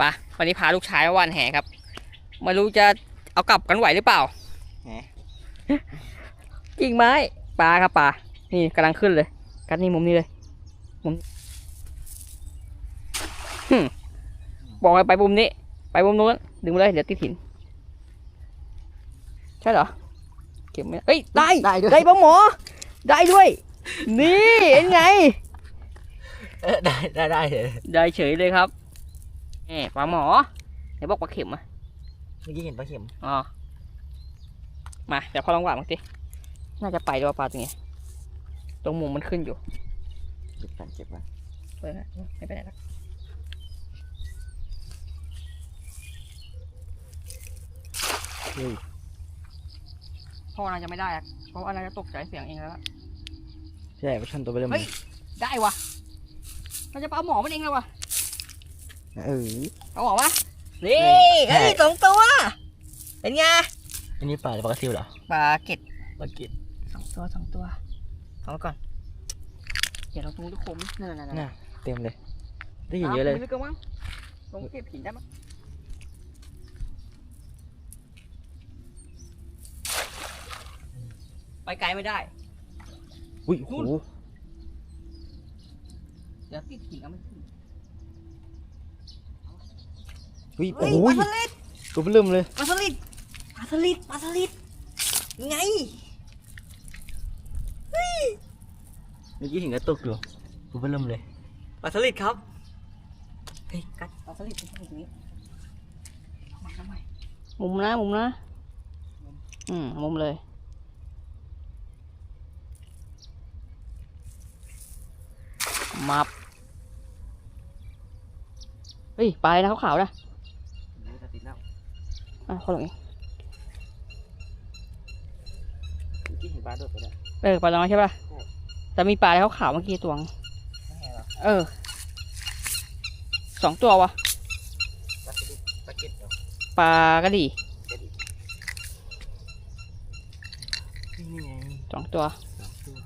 ปะวันนี้พาลูกชายมาว่านแหครับไม่รู้จะเอากลับกันไหวหรือเปล่าแหมกิ่งไม้ปลาครับปลานี่กำลังขึ้นเลย กันนี่มุมนี้เลยมุมหึ่มบอกให้ไปมุมนี้ ไปมุมนู้นดึงไปเลยเดี๋ยวติดหินใช่เหรอเก็บไม่เอ้ยได้ได้ด้วยได้ปลาหมอ ได้ด้วย นี่เห็นไงเออได้ได้ได้เลยได้เฉยเลยครับ นี่ปลาหมอไหนบอกปลาเข็มอะเมื่อกี้เห็นปลาเข็มอ๋อมาเดี๋ยวพอลองวางมันสิน่าจะไปด้วยปลาตรงนี้ตรงมุมมันขึ้นอยู่เก็บกันเก็บกันเปิดนะไม่ไปไหนหรอกเฮ้ยพ่อน่าจะไม่ได้อะเพราะว่าน่าจะตกใจเสียงเองแล้วล่ะใช่ปลาช่อนตัวเบลมเฮ้ยได้วะมันจะปลาหมอมันเองเลยวะ เออปลาหมอวะนี่ใช่เฮ้ยสองตัว เป็นไง อันนี้ปลาหรือปลากระซิวเหรอ ปลาเก็ดปลาเก็ดสองตัวสองตัวเอามาก่อน เดี๋ยวเราตรงทุกคมนั่นนั่นนั่นน่ะเต็มเลย ได้ยินเยอะเลยมีลึกกันมั้งตรงเก็บหินได้มั้งไปไกลไม่ได้ อุ้ยโหนู่นเดี๋ยวติดหินก็ไม่ขึ้น อุ้ย เฮ้โอ้ยยปลาสลิดตัวเบลมเลยปลาสลิดปลาสลิดปลาสลิดไงเมื่อกี้เห็นกระตุกอยู่ตัวเบลมเลยปลาสลิดครับเฮ้ยกัดปลาสลิดเป็นตรงนี้เอามาทำไมมุมนะมุมนะ อืมมุมเลย มับเฮ้ยปลาอะไรนะขาวๆนะติดแล้ว อะคนลงเองเมื่อกี้เห็นปลาโดดไปแล้วเออปลาน้อยใช่ป่ะใช่แต่มีปลาอะไรขาวๆเมื่อกี้ตัวงไม่ใช่หรอเออสองตัววะปลาสลิดปลาเก็ดเหรอปลากระดีนี่ไงสองตัวสองตัว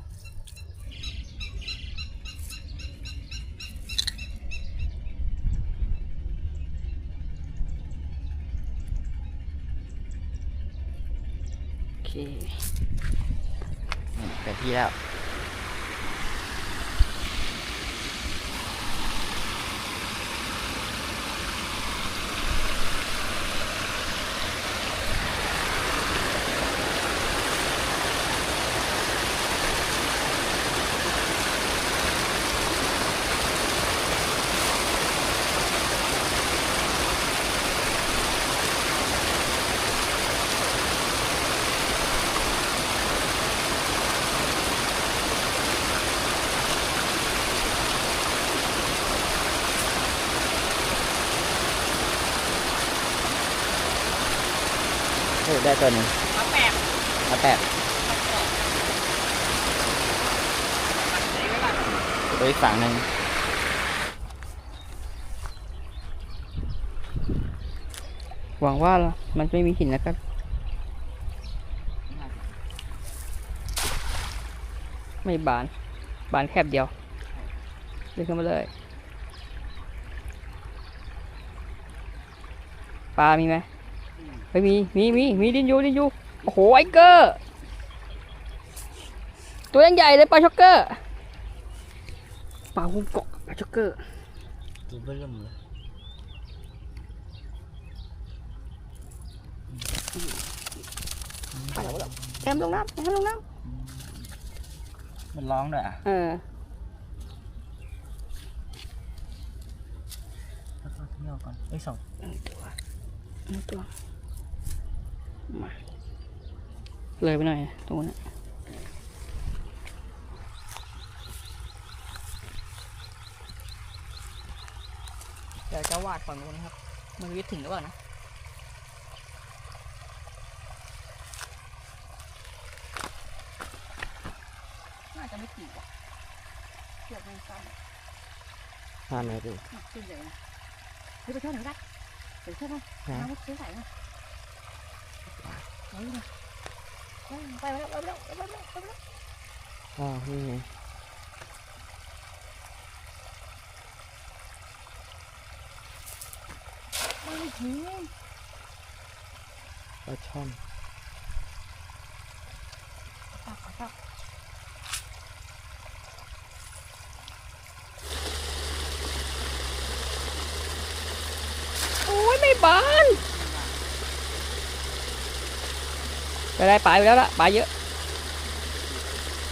โอ เคนี่แต่ที่แล้ว ได้ตัวหนึ่งปลาแปบมาแปดตัวอีกฝั่งหนึ่งหวังว่ามันไม่มีหินแล้วกันไม่บาน บานแคบเดียวเดินขึ้นมาเลยปลามีไหม ไม่มีมีมีมีดินอยูดินอยูโอ้โหไอเกอร์ตัวยังใหญ่เลยปลาช็อกเกอร์ปลาหุ้มเกาะปลาช็อกเกอร์ตัวเบิ่มเลยไปแล้วไปแล้วแอมลงน้ำแอมลงน้มันร้องด้วยอะำเออแล้วก็เที่ยวก่อนเอ้ยสองเอาตัวมา เลยไปหน่อยนะตรงนั้นนะเดี๋ยวจะวาดฝั่งนู้นนะครับ มันวิทย์ถึงหรือเปล่านะน่าจะไม่ถึงว่ะเชือกไม่สั้นห้าเมตรเองขึ้นเลยนะเฮ้ยไปเที่ยวไหนได้ไปเที่ยวไหนฮะน้ำซื้อใส่มาไปเลย ไปแล้วไปแล้วไปแล้วไปแล้วอ๋อนี่ไงเหูปลาช่อนตักตักโอ้ยไม่บาน ไปได้ปลายไปแล้วละปลายเยอะ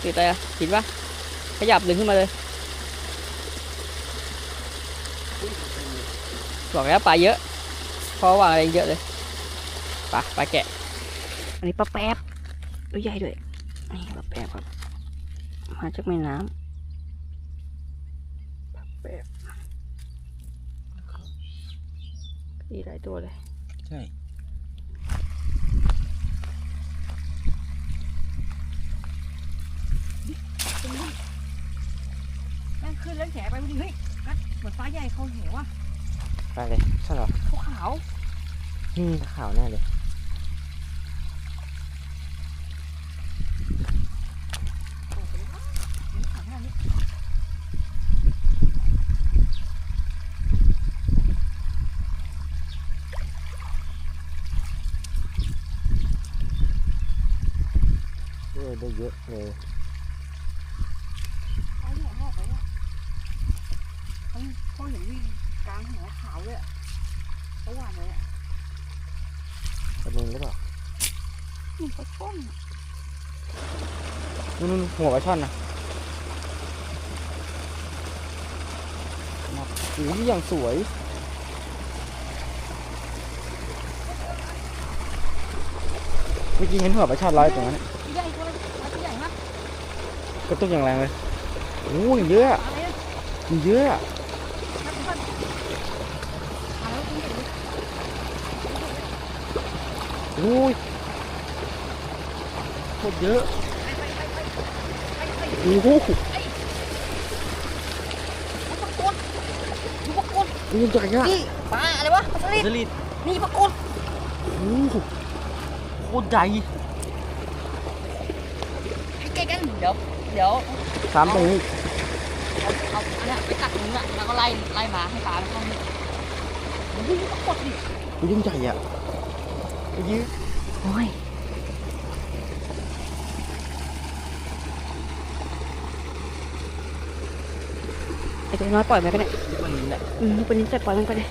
ติดอะไรอะติดปะขยับดึงขึ้นมาเลยบอกแล้วปลาเยอะเพราะวางอะไรเยอะเลยปลาปลาแกะ อันนี้ปลาแป๊บตัวใหญ่ด้วยนี่ปลาแป๊บครับมาจากแม่น้ำปลาแป๊บมีหลายตัวเลยใช่ แม่งขึ้นแล้วแฉไปดิเฮ้ยกัดเหมือนปลา ใหญ่เขาเหวอะปลาเลยใช่เหรอเขาขาวนี่ขาวแน่เลยโอ้โหเห็นขาวขนาดนี้เออได้เยอะเลย เขาเหวงอกเลยอะเขาเขาเห็นวิ่งกลางหัวขาวเลยอะเขาหวานเลยอะปลานินหรือเปล่านี่เขาช่อนอะนู่นหัวปลาช่อนนะโอ้ยอย่างสวยเมื่อกี้เห็นหัวปลาช่อนลอยตรงนั้นใหญ่ตัวตัวใหญ่มากกระตุกอย่างแรงเลยโอ้ยเยอะอะไรอะมีเยอะ นับก่อนมาแล้วคุณเห็นไหม โอ้ยโคตรเยอะไปไปไปไปไปไปโอ้โหปรากฏดูปรากฏนี่ยังใหญ่อะนี่ปลาอะไรวะปลาสลิดสลิดนี่ปรากฏโอ้โหโคตรใหญ่ให้ใกล้กันเดี๋ยวเดี๋ยวสามตรงนี้เอาเอาอันเนี้ยไปตักตรงนู้นอะแล้วก็ไล่ไล่มาให้ปลามันเข้านี่ดูปรากฏดิโอ้ยยังใหญ่อะ เมื่อกี้โอ้ยไอ้ตัวน้อยปล่อยไปกันเนี่ยมันนี่แหละอืมเป็นนิสัยปล่อยมันไปเลย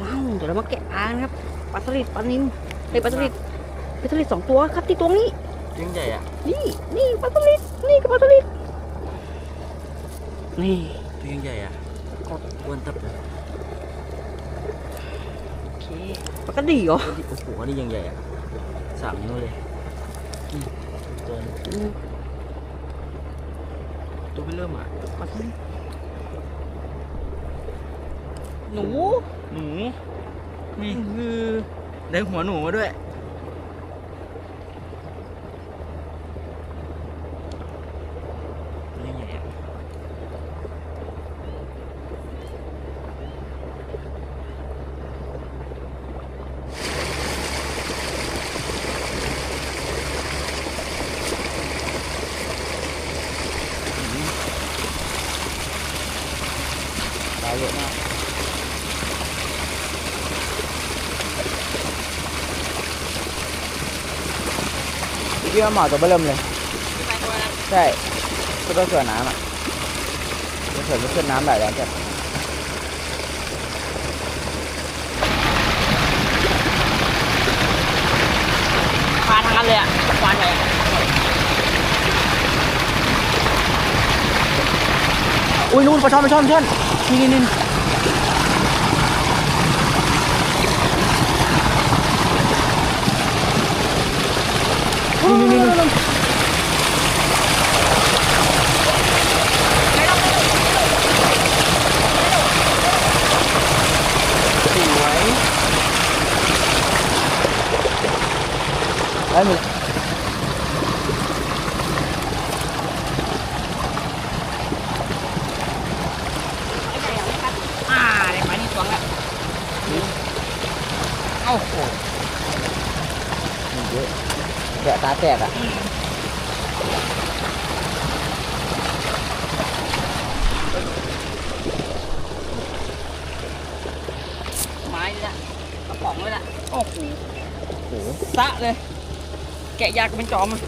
ว้าวเดี๋ยวเรามาแกะปลานะครับปลาสลิดปลานิลไอ้ยปลาสลิดปลาสลิดสองตัวครับที่ตรงนี้ยังใหญ่อะนี่ นี่ปลาสลิดนี่ก็ปลาสลิด นี่ตัวยังใหญ่อะอ้วนตับเลยโอเคปลากระดีเหรอโอ้โหอันนี้ยังใหญ่อะสามนิ้วเลยอืมตัวนี้อืมตัวไม่เริ่มอะปลาสลิดหนู หนูนี่คือได้หัวหนูมาด้วยตัวยังใหญ่อะปลาเยอะมาก พี่ว่าหมอตัวเบิ่มเลย ไปตัวนั้นใช่ก็ตัวสวนน้ำอะตัวสวนก็ขึ้นน้ำได้แล้วจ้ะปลาทางนั้นเลยอะปลาใหญ่อะอุ้ยนู่นปลาช่อนปลาช่อนปลาช่อนนี่นี่นี่ นี่นี่นี่สวยได้หมดไม่ เนี่ตาแตกอะไม้นี่ละกระป๋องเลยละโอ้โหสะเลย แกะยากเป็นจอมอะ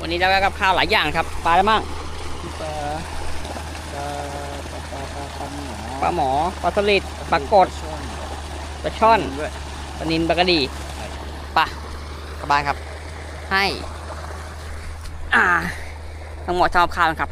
วันนี้เราได้กับข้าวหลายอย่างครับปลาอะไรบ้างปลาปลาปลาปลาปลาหมอปลาหมอปลาสลิดปลากดปลาช่อนด้วยปลานินปลากระดีปลากระบานครับ ให้ อ่าทั้งหมดทำกับข้าวนะครับ